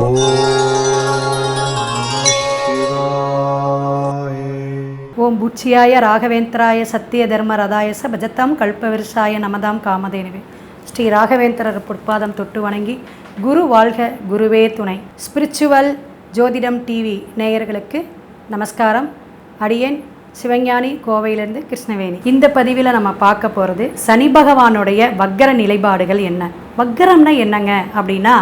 ஓம் புச்சியாய ராகவேந்திராய சத்திய தர்ம ரதாயச பஜத்தாம் கல்பவிருஷாய நமதாம் காமதேனுவே. ஸ்ரீ ராகவேந்திரர் பொற்பாதம் தொட்டு வணங்கி குரு வாழ்க குருவே துணை. ஸ்பிரிச்சுவல் ஜோதிடம் டிவி நேயர்களுக்கு நமஸ்காரம். அடியேன் சிவஞானி கோவையிலேருந்து கிருஷ்ணவேணி. இந்த பதிவில் நம்ம பார்க்க போகிறது சனி பகவானுடைய வக்கர நிலைப்பாடுகள் என்ன? வக்கரம்னா என்னங்க அப்படின்னா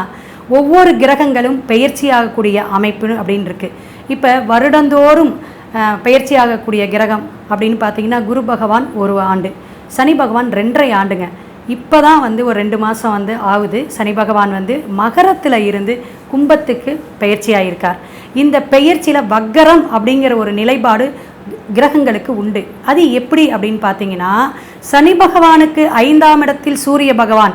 ஒவ்வொரு கிரகங்களும் பெயர்ச்சியாகக்கூடிய அமைப்பு அப்படின்னு இருக்குது இப்போ வருடந்தோறும் அஹ், பெயர்ச்சியாகக்கூடிய கிரகம் அப்படின்னு பார்த்தீங்கன்னா குரு பகவான் ஒரு ஆண்டு சனி பகவான் ரெண்டரை ஆண்டுங்க. இப்போ தான் வந்து ஒரு ரெண்டு மாதம் வந்து ஆகுது. சனி பகவான் வந்து மகரத்தில் இருந்து கும்பத்துக்கு பெயர்ச்சி இந்த பெயர்ச்சியில் வக்கரம் அப்படிங்கிற ஒரு நிலைப்பாடு கிரகங்களுக்கு உண்டு. அது எப்படி அப்படின்னு பார்த்தீங்கன்னா சனி பகவானுக்கு ஐந்தாம் இடத்தில் சூரிய பகவான்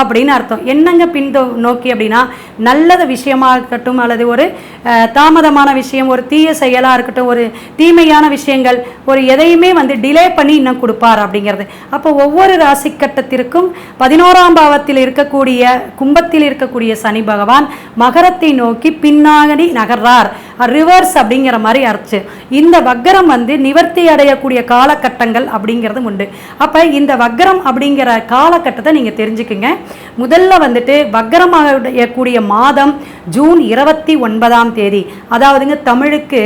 அப்படின்னு அர்த்தம். என்னங்க பின்தோ நோக்கி அப்படின்னா நல்லத விஷயமா இருக்கட்டும் அல்லது ஒரு தாமதமான விஷயம் ஒரு தீய செயலாக இருக்கட்டும் ஒரு தீமையான விஷயங்கள் ஒரு எதையுமே வந்து டிலே பண்ணி இன்னும் கொடுப்பார் அப்படிங்கிறது. அப்போ ஒவ்வொரு ராசி கட்டத்திற்கும் பதினோராம் பாவத்தில் இருக்கக்கூடிய கும்பத்தில் இருக்கக்கூடிய சனி பகவான் மகரத்தை நோக்கி பின்னாடி நகர்றார். ரிவர்ஸ் அப்படிங்கிற மாதிரி அர்ச்சு. இந்த வக்கரம் வந்து நிவர்த்தி அடையக்கூடிய காலகட்டங்கள் அப்படிங்கிறது உண்டு. அப்போ இந்த வக்கரம் அப்படிங்கிற காலகட்டத்தை நீங்கள் தெரிஞ்சுக்குங்க. முதல்ல வந்துட்டு வக்கரமாக அடையக்கூடிய மாதம் ஜூன் இருபத்தி ஒன்பதாம் தேதி. அதாவதுங்க தமிழுக்கு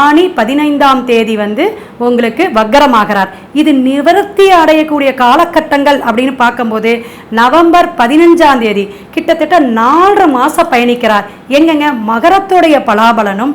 ஆணி பதினைந்தாம் தேதி வந்து உங்களுக்கு வக்கரமாகிறார். இது நிவர்த்தி அடையக்கூடிய காலகட்டங்கள் அப்படின்னு பார்க்கும்போது நவம்பர் பதினஞ்சாம் தேதி கிட்டத்தட்ட நாலரை மாதம் பயணிக்கிறார். எங்கங்க? மகரத்துடைய பலாபலனும்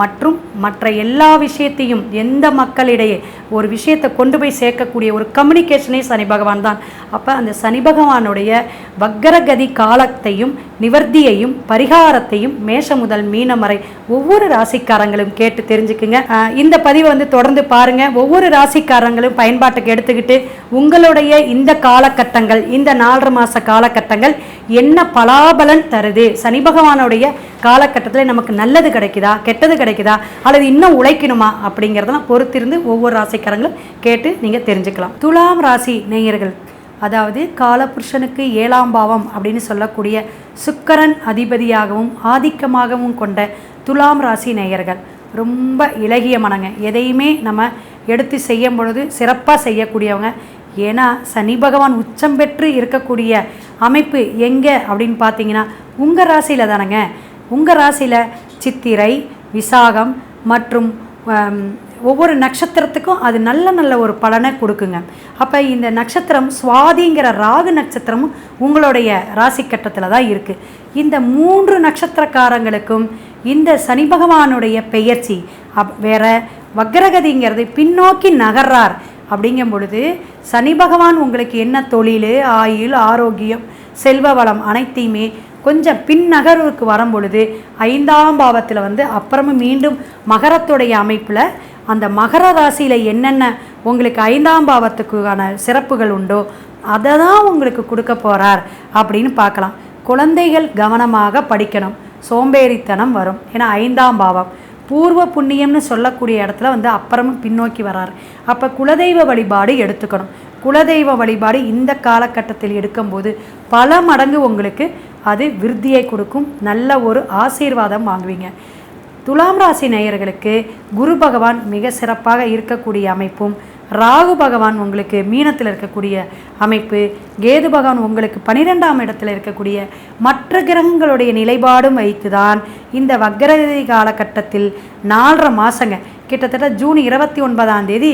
மற்றும் மற்ற எல்லா விஷயத்தையும் எந்த மக்களிடையே ஒரு விஷயத்தை கொண்டு போய் சேர்க்கக்கூடிய ஒரு கம்யூனிகேஷனே சனி பகவான் தான். அப்போ அந்த சனி பகவானுடைய வக்கரகதி காலத்தையும் நிவர்த்தியையும் பரிகாரத்தையும் மேஷ முதல் மீனம் வரை ஒவ்வொரு ராசிக்காரங்களும் கேட்டு தெரிஞ்சுக்குங்க. இந்த பதிவை வந்து தொடர்ந்து பாருங்க. ஒவ்வொரு ராசிக்காரங்களும் பயன்பாட்டுக்கு எடுத்துக்கிட்டு உங்களுடைய இந்த காலகட்டங்கள் இந்த நாலரை மாத காலகட்டங்கள் என்ன பலாபலன் தருது? சனி பகவானுடைய காலகட்டத்தில் நமக்கு நல்லது கிடைக்குதா கெட்டது கிடைக்குதா அல்லது இன்னும் உழைக்கணுமா அப்படிங்கிறதெல்லாம் பொறுத்திருந்து ஒவ்வொரு ராசிக்காரங்களும் கேட்டு நீங்கள் தெரிஞ்சுக்கலாம். துலாம் ராசி நேயர்கள் அதாவது காலபுருஷனுக்கு ஏழாம் பாவம் அப்படின்னு சொல்லக்கூடிய சுக்கரன் அதிபதியாகவும் ஆதிக்கமாகவும் கொண்ட துலாம் ராசி நேயர்கள். ரொம்ப இலகிய மனங்க. எதையுமே நம்ம எடுத்து செய்யும் பொழுது சிறப்பாக செய்யக்கூடியவங்க. ஏன்னா சனி பகவான் உச்சம் பெற்று இருக்கக்கூடிய அமைப்பு எங்கே அப்படின்னு பார்த்தீங்கன்னா உங்கள் ராசியில் தானேங்க. உங்கள் ராசியில் சித்திரை விசாகம் மற்றும் ஒவ்வொரு நட்சத்திரத்துக்கும் அது நல்ல நல்ல ஒரு பலனை கொடுக்குங்க. அப்போ இந்த நட்சத்திரம் சுவாதிங்கிற ராகு நட்சத்திரமும் உங்களுடைய ராசி கட்டத்தில் தான் இருக்குது இந்த மூன்று நட்சத்திரக்காரங்களுக்கும் இந்த சனி பகவானுடைய பெயர்ச்சி அப் வேற வக்ரகதிங்கிறது பின்னோக்கி நகர்றார். அப்படிங்கும் பொழுது சனி பகவான் உங்களுக்கு என்ன தொழில் ஆயுள் ஆரோக்கியம் செல்வ வளம் அனைத்தையுமே கொஞ்சம் பின்னகர்வுக்கு வரும் பொழுது ஐந்தாம் பாவத்தில் வந்து அப்புறமும் மீண்டும் மகரத்துடைய அமைப்பில் அந்த மகர ராசியில் என்னென்ன உங்களுக்கு ஐந்தாம் பாவத்துக்கான சிறப்புகள் உண்டோ அதை தான் உங்களுக்கு கொடுக்க போகிறார் அப்படின்னு பார்க்கலாம். குழந்தைகள் கவனமாக படிக்கணும். சோம்பேறித்தனம் வரும். ஏன்னா ஐந்தாம் பாவம். பூர்வ புண்ணியம்னு சொல்லக்கூடிய இடத்துல வந்து அப்புறமும் பின்னோக்கி வரார். அப்போ குலதெய்வ வழிபாடு எடுத்துக்கணும். குலதெய்வ வழிபாடு இந்த காலகட்டத்தில் எடுக்கும்போது பல மடங்கு உங்களுக்கு அது விருத்தியை கொடுக்கும். நல்ல ஒரு ஆசீர்வாதம் வாங்குவீங்க. துலாம் ராசி நேயர்களுக்கு குரு பகவான் மிக சிறப்பாக இருக்கக்கூடிய அமைப்பும் ராகு பகவான் உங்களுக்கு மீனத்தில் இருக்கக்கூடிய அமைப்பு கேது பகவான் உங்களுக்கு பனிரெண்டாம் இடத்தில் இருக்கக்கூடிய மற்ற கிரகங்களுடைய நிலைப்பாடும் வைத்துதான் இந்த வக்ரதி காலகட்டத்தில் நாலரை மாதங்க கிட்டத்தட்ட ஜூன் இருபத்தி ஒன்பதாம் தேதி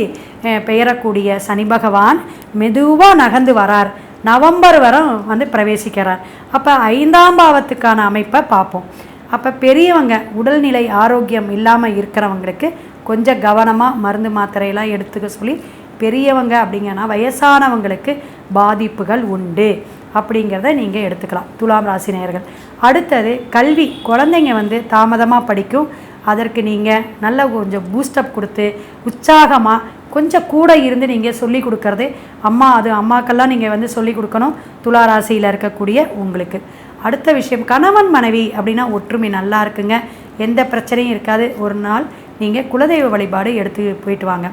பெயரக்கூடிய சனி பகவான் மெதுவாக நகர்ந்து வரார். நவம்பர் வரை வந்து பிரவேசிக்கிறார். அப்போ ஐந்தாம் பாவத்துக்கான அமைப்பை பார்ப்போம். அப்போ பெரியவங்க உடல்நிலை ஆரோக்கியம் இல்லாமல் இருக்கிறவங்களுக்கு கொஞ்சம் கவனமாக மருந்து மாத்திரையெல்லாம் எடுத்துக்க சொல்லி பெரியவங்க அப்படிங்கன்னா வயசானவங்களுக்கு பாதிப்புகள் உண்டு அப்படிங்கிறத நீங்கள் எடுத்துக்கலாம். துலாம் ராசி நேயர்கள். அடுத்தது கல்வி. குழந்தைங்க வந்து தாமதமாக படிக்கும். அதற்கு நீங்கள் நல்ல கொஞ்சம் பூஸ்டப் கொடுத்து உற்சாகமாக கொஞ்சம் கூட இருந்து நீங்கள் சொல்லி கொடுக்கறது. அம்மா அது அம்மாக்கெல்லாம் நீங்கள் வந்து சொல்லி கொடுக்கணும். துளாராசியில் இருக்கக்கூடிய உங்களுக்கு. அடுத்த விஷயம் கணவன் மனைவி அப்படின்னா ஒற்றுமை நல்லா இருக்குங்க. எந்த பிரச்சனையும் இருக்காது. ஒரு நாள் நீங்கள் குலதெய்வ வழிபாடு எடுத்து போயிட்டு வாங்க.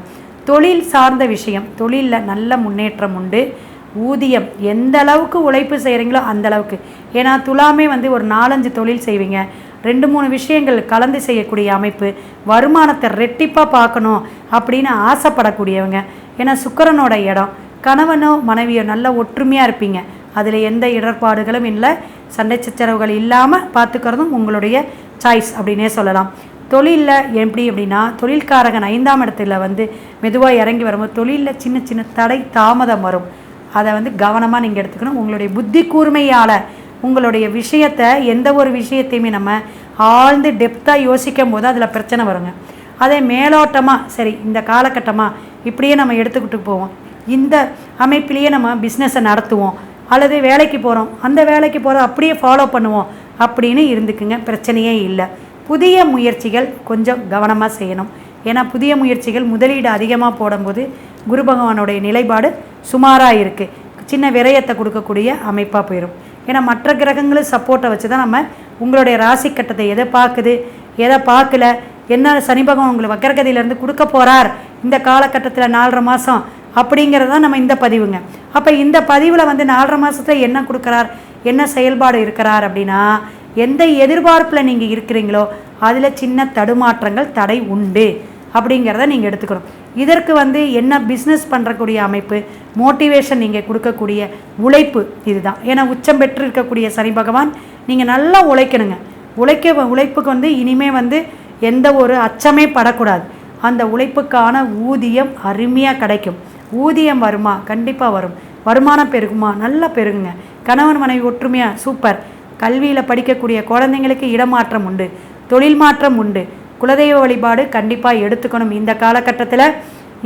தொழில் சார்ந்த விஷயம் தொழிலில் நல்ல முன்னேற்றம் உண்டு. ஊதியம் எந்த அளவுக்கு உழைப்பு செய்கிறீங்களோ அந்த அளவுக்கு. ஏன்னா துலாமே வந்து ஒரு நாலஞ்சு தொழில் செய்வீங்க. ரெண்டு மூணு விஷயங்கள் கலந்து செய்யக்கூடிய அமைப்பு வருமானத்தை ரெட்டிப்பாக பார்க்கணும் அப்படின்னு ஆசைப்படக்கூடியவங்க. ஏன்னா சுக்கரனோட இடம் கணவனோ மனைவியோ நல்ல ஒற்றுமையாக இருப்பீங்க. அதில் எந்த இடர்பாடுகளும் இல்லை. சண்டை சச்சரவுகள் இல்லாமல் பார்த்துக்கிறதும் உங்களுடைய சாய்ஸ் அப்படின்னே சொல்லலாம். தொழிலில் எப்படி அப்படின்னா தொழில்காரகன் ஐந்தாம் இடத்துல வந்து மெதுவாக இறங்கி வரும்போது தொழிலில் சின்ன சின்ன தடை தாமதம் வரும். அதை வந்து கவனமாக நீங்கள் எடுத்துக்கணும். உங்களுடைய புத்தி கூர்மையால் உங்களுடைய விஷயத்தை எந்த ஒரு விஷயத்தையுமே நம்ம ஆழ்ந்து டெப்த்தாக யோசிக்கும் போது அதில் பிரச்சனை வருங்க. அதே மேலோட்டமாக சரி இந்த காலகட்டமாக இப்படியே நம்ம எடுத்துக்கிட்டு போவோம். இந்த அமைப்பிலேயே நம்ம பிஸ்னஸை நடத்துவோம். அல்லது வேலைக்கு போகிறோம் அந்த வேலைக்கு போகிறோம் அப்படியே ஃபாலோ பண்ணுவோம். அப்படின்னு இருந்துக்குங்க. பிரச்சனையே இல்லை. புதிய முயற்சிகள் கொஞ்சம் கவனமாக செய்யணும். ஏன்னா புதிய முயற்சிகள் முதலீடு அதிகமாக போடும்போது குரு பகவானுடைய நிலைப்பாடு சுமாராக இருக்குது சின்ன விரயத்தை கொடுக்கக்கூடிய அமைப்பாக போயிடும் ஏன்னா மற்ற கிரகங்களும் சப்போர்ட்டை வச்சு தான் நம்ம உங்களுடைய ராசி கட்டத்தை எதை பார்க்குது எதை பார்க்கல என்ன சனி பகவான் உங்களுக்கு வக்கரகதியிலேருந்து கொடுக்க போகிறார் இந்த காலகட்டத்தில் நாலரை மாதம் அப்படிங்கிறது தான் நம்ம இந்த பதிவுங்க. அப்போ இந்த பதிவில் வந்து நாலரை மாதத்தில் என்ன கொடுக்குறார் என்ன செயல்பாடு இருக்கிறார் அப்படின்னா எந்த எதிர்பார்ப்பில் நீங்கள் இருக்கிறீங்களோ அதில் சின்ன தடுமாற்றங்கள் தடை உண்டு. அப்படிங்கிறத நீங்கள் எடுத்துக்கணும். இதற்கு வந்து என்ன பிஸ்னஸ் பண்ணுறக்கூடிய அமைப்பு மோட்டிவேஷன் நீங்கள் கொடுக்கக்கூடிய உழைப்பு இதுதான். ஏன்னா உச்சம் பெற்று இருக்கக்கூடிய சனி பகவான் நீங்கள் நல்லா உழைக்கணுங்க. உழைக்க உழைப்புக்கு வந்து இனிமே வந்து எந்த ஒரு அச்சமே படக்கூடாது. அந்த உழைப்புக்கான ஊதியம் அருமையாக கிடைக்கும். ஊதியம் வருமா? கண்டிப்பாக வரும். வருமானம் பெருகுமா? நல்லா பெருகுங்க. கணவன் மனைவி ஒற்றுமையாக சூப்பர். கல்வியில் படிக்கக்கூடிய குழந்தைங்களுக்கு இடமாற்றம் உண்டு. தொழில் மாற்றம் உண்டு. குலதெய்வ வழிபாடு கண்டிப்பாக எடுத்துக்கணும். இந்த காலகட்டத்தில்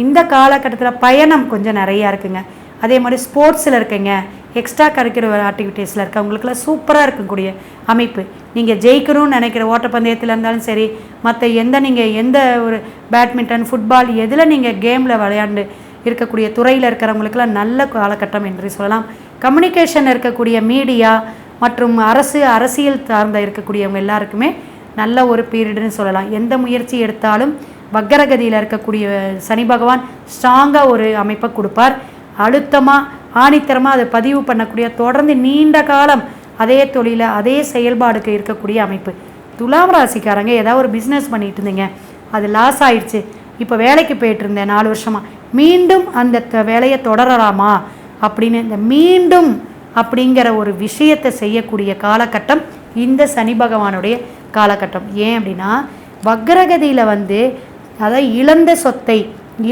இந்த காலகட்டத்தில் பயணம் கொஞ்சம் நிறையா இருக்குங்க. அதே மாதிரி ஸ்போர்ட்ஸில் இருக்கீங்க. எக்ஸ்ட்ரா கரிக்குலர் ஆக்டிவிட்டீஸில் இருக்கவங்களுக்குலாம் சூப்பராக இருக்கக்கூடிய அமைப்பு. நீங்கள் ஜெயிக்கணும்னு நினைக்கிற ஓட்டப்பந்தயத்தில் இருந்தாலும் சரி மற்ற எந்த நீங்கள் எந்த ஒரு பேட்மிண்டன் ஃபுட்பால் எதில் நீங்கள் கேமில் விளையாண்டு இருக்கக்கூடிய துறையில் இருக்கிறவங்களுக்குலாம் நல்ல காலகட்டம் என்று சொல்லலாம். கம்யூனிகேஷன் இருக்கக்கூடிய மீடியா மற்றும் அரசு அரசியல் சார்ந்த இருக்கக்கூடியவங்க எல்லாருக்குமே நல்ல ஒரு பீரியடுன்னு சொல்லலாம். எந்த முயற்சி எடுத்தாலும் வக்கரகதியில் இருக்கக்கூடிய சனி பகவான் ஸ்ட்ராங்காக ஒரு அமைப்பை கொடுப்பார். அழுத்தமாக ஆணித்தரமாக அதை பதிவு பண்ணக்கூடிய தொடர்ந்து நீண்ட காலம் அதே தொழில அதே செயல்பாடுக்கு இருக்கக்கூடிய அமைப்பு. துலாம் ராசிக்காரங்க ஏதாவது ஒரு பிஸ்னஸ் பண்ணிட்டு இருந்தீங்க. அது லாஸ் ஆயிடுச்சு. இப்போ வேலைக்கு போயிட்டு இருந்தேன் நாலு வருஷமாக மீண்டும் அந்த வேலையை தொடரலாமா? அப்படின்னு இந்த மீண்டும் அப்படிங்கிற ஒரு விஷயத்தை செய்யக்கூடிய காலகட்டம் இந்த சனி பகவானுடைய காலகட்டம். ஏன் அப்படின்னா வக்ரகதியில் வந்து அதாவது இழந்த சொத்தை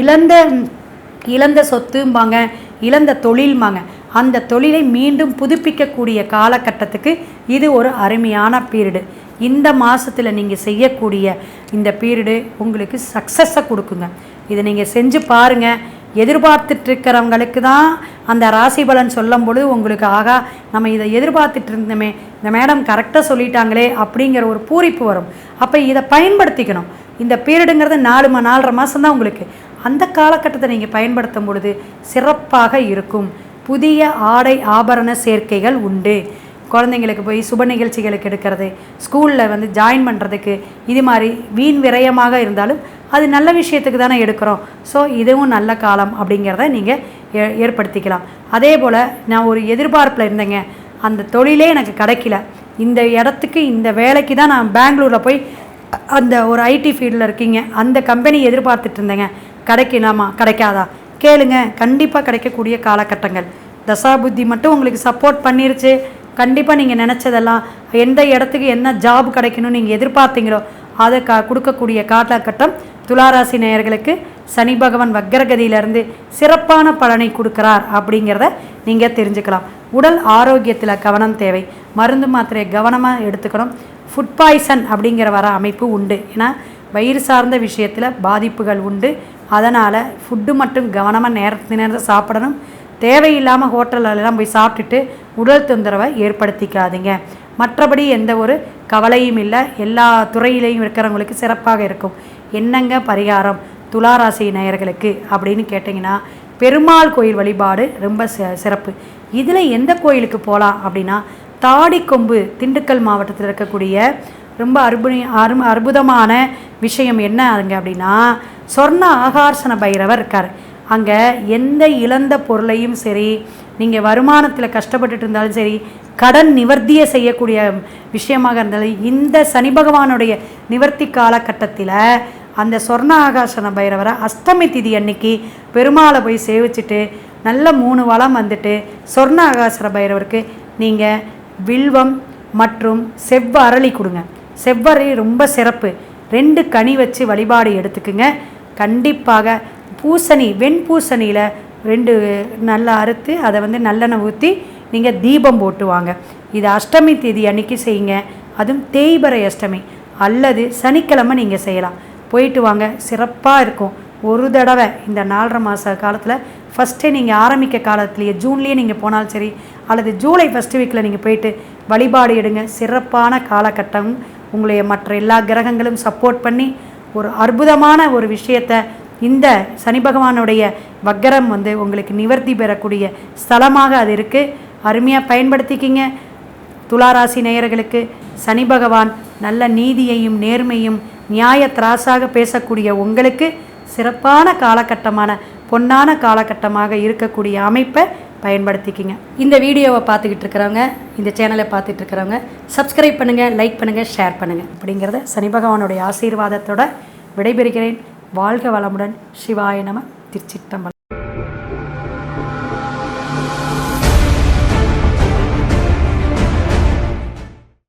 இழந்த இழந்த சொத்தும்பாங்க இழந்த தொழில்பாங்க அந்த தொழிலை மீண்டும் புதுப்பிக்கக்கூடிய காலகட்டத்துக்கு இது ஒரு அருமையான பீரியடு. இந்த மாதத்தில் நீங்கள் செய்யக்கூடிய இந்த பீரியடு உங்களுக்கு சக்ஸஸை கொடுக்குங்க. இதை நீங்கள் செஞ்சு பாருங்கள் எதிர்பார்த்துட்ருக்கிறவங்களுக்கு தான் அந்த ராசி பலன் சொல்லும் பொழுது உங்களுக்கு ஆகா நம்ம இதை எதிர்பார்த்துட்டு இருந்தோமே இந்த மேடம் கரெக்டாக சொல்லிட்டாங்களே அப்படிங்கிற ஒரு பூரிப்பு வரும். அப்போ இதை பயன்படுத்திக்கணும். இந்த பீரியடுங்கிறது நாலு மா நாலரை மாதம் தான் உங்களுக்கு. அந்த காலகட்டத்தை நீங்கள் பயன்படுத்தும் பொழுது சிறப்பாக இருக்கும். புதிய ஆடை ஆபரண சேர்க்கைகள் உண்டு. குழந்தைங்களுக்கு போய் சுப நிகழ்ச்சிகளுக்கு எடுக்கிறது ஸ்கூலில் வந்து ஜாயின் பண்ணுறதுக்கு இது மாதிரி வீண் விரயமாக இருந்தாலும் அது நல்ல விஷயத்துக்கு தானே எடுக்கிறோம். ஸோ இதுவும் நல்ல காலம் அப்படிங்கிறத நீங்கள் ஏ ஏற்படுத்திக்கலாம். அதே போல் நான் ஒரு எதிர்பார்ப்பில் இருந்தேங்க. அந்த தொழிலே எனக்கு கிடைக்கல. இந்த இடத்துக்கு இந்த வேலைக்கு தான் நான் பெங்களூரில் போய் அந்த ஒரு ஐடி ஃபீல்டில் இருக்கீங்க. அந்த கம்பெனி எதிர்பார்த்துட்டு இருந்தேங்க. கிடைக்கலாமா? கிடைக்காதா? கேளுங்க. கண்டிப்பாக கிடைக்கக்கூடிய காலகட்டங்கள். தசாபுத்தி மட்டும் உங்களுக்கு சப்போர்ட் பண்ணிருச்சு. கண்டிப்பாக நீங்கள் நினச்சதெல்லாம் எந்த இடத்துக்கு என்ன ஜாப் கிடைக்கணும்னு நீங்கள் எதிர்பார்த்தீங்களோ அதை கா கொடுக்கக்கூடிய காலகட்டம் துளாராசி நேயர்களுக்கு சனி பகவான் வக்கரகதியிலிருந்து சிறப்பான பலனை கொடுக்குறார் அப்படிங்கிறத நீங்கள் தெரிஞ்சுக்கலாம். உடல் ஆரோக்கியத்தில் கவனம் தேவை. மருந்து மாத்திரையை கவனமாக எடுத்துக்கணும். ஃபுட் பாய்சன் அப்படிங்கிற வர அமைப்பு உண்டு. ஏன்னா வயிறு சார்ந்த விஷயத்தில் பாதிப்புகள் உண்டு. அதனால் ஃபுட்டு மட்டும் கவனமாக நேரத்து நேரத்தை சாப்பிடணும். தேவையில்லாமல் ஹோட்டலெல்லாம் போய் சாப்பிட்டுட்டு உடல் தொந்தரவை ஏற்படுத்திக்காதீங்க. மற்றபடி எந்த ஒரு கவலையும் இல்லை. எல்லா துறையிலையும் இருக்கிறவங்களுக்கு சிறப்பாக இருக்கும். என்னங்க பரிகாரம் துளாராசி நேயர்களுக்கு அப்படின்னு கேட்டிங்கன்னா பெருமாள் கோயில் வழிபாடு ரொம்ப சிறப்பு. இதில் எந்த கோயிலுக்கு போகலாம் அப்படின்னா தாடிக்கொம்பு திண்டுக்கல் மாவட்டத்தில் இருக்கக்கூடிய ரொம்ப அற்புத அரு அற்புதமான விஷயம் என்ன அதுங்க அப்படின்னா சொர்ண ஆகார்ஷண பைரவர் இருக்கார். அங்கே எந்த இழந்த பொருளையும் சரி நீங்கள் வருமானத்தில் கஷ்டப்பட்டுட்டு இருந்தாலும் சரி கடன் நிவர்த்தியை செய்யக்கூடிய விஷயமாக இருந்தாலும் இந்த சனி பகவானுடைய நிவர்த்தி காலகட்டத்தில் அந்த சொர்ண ஆகாசன பைரவரை அஷ்டமி திதி அன்னைக்கு பெருமாளை போய் சேவிச்சுட்டு நல்ல மூணு வளம் வந்துட்டு சொர்ண ஆகாசன பைரவருக்கு நீங்கள் வில்வம் மற்றும் செவ்வ அரளி கொடுங்க. செவ்வரளி ரொம்ப சிறப்பு. ரெண்டு கனி வச்சு வழிபாடு எடுத்துக்குங்க. கண்டிப்பாக பூசணி வெண்பூசணியில் ரெண்டு நல்லா அறுத்து அதை வந்து நல்லெண்ணெய் ஊற்றி நீங்கள் தீபம் போட்டு வாங்க இது அஷ்டமி தேதி அன்னைக்கு செய்யுங்க. அதுவும் தேய்பறை அஷ்டமி. அல்லது சனிக்கிழமை நீங்கள் செய்யலாம். போயிட்டு வாங்க. சிறப்பாக இருக்கும். ஒரு தடவை இந்த நாலரை மாத காலத்தில் ஃபஸ்ட்டே நீங்கள் ஆரம்பிக்க காலத்துலேயே ஜூன்லேயே நீங்கள் போனாலும் சரி அல்லது ஜூலை ஃபஸ்ட் வீக்கில் நீங்கள் போயிட்டு வழிபாடு எடுங்க. சிறப்பான காலகட்டம். உங்களுடைய மற்ற எல்லா கிரகங்களும் சப்போர்ட் பண்ணி ஒரு அற்புதமான ஒரு விஷயத்தை இந்த சனி பகவானுடைய வக்கரம் வந்து உங்களுக்கு நிவர்த்தி பெறக்கூடிய ஸ்தலமாக அது இருக்குது அருமையாக பயன்படுத்திக்கிங்க. துளாராசி நேயர்களுக்கு சனி பகவான் நல்ல நீதியையும் நேர்மையும் நியாய திராசாக பேசக்கூடிய உங்களுக்கு சிறப்பான காலகட்டமான பொன்னான காலகட்டமாக இருக்கக்கூடிய அமைப்பை பயன்படுத்திக்கிங்க. இந்த வீடியோவை பார்த்துக்கிட்டு இருக்கிறவங்க இந்த சேனலை பார்த்துட்டு இருக்கிறவங்க சப்ஸ்கிரைப் பண்ணுங்கள் லைக் பண்ணுங்கள் ஷேர் பண்ணுங்கள் அப்படிங்கிறத சனி பகவானுடைய ஆசீர்வாதத்தோட விடைபெறுகிறேன். வாழ்க வளமுடன். சிவாய நம. திருச்சிட்டம்பலம்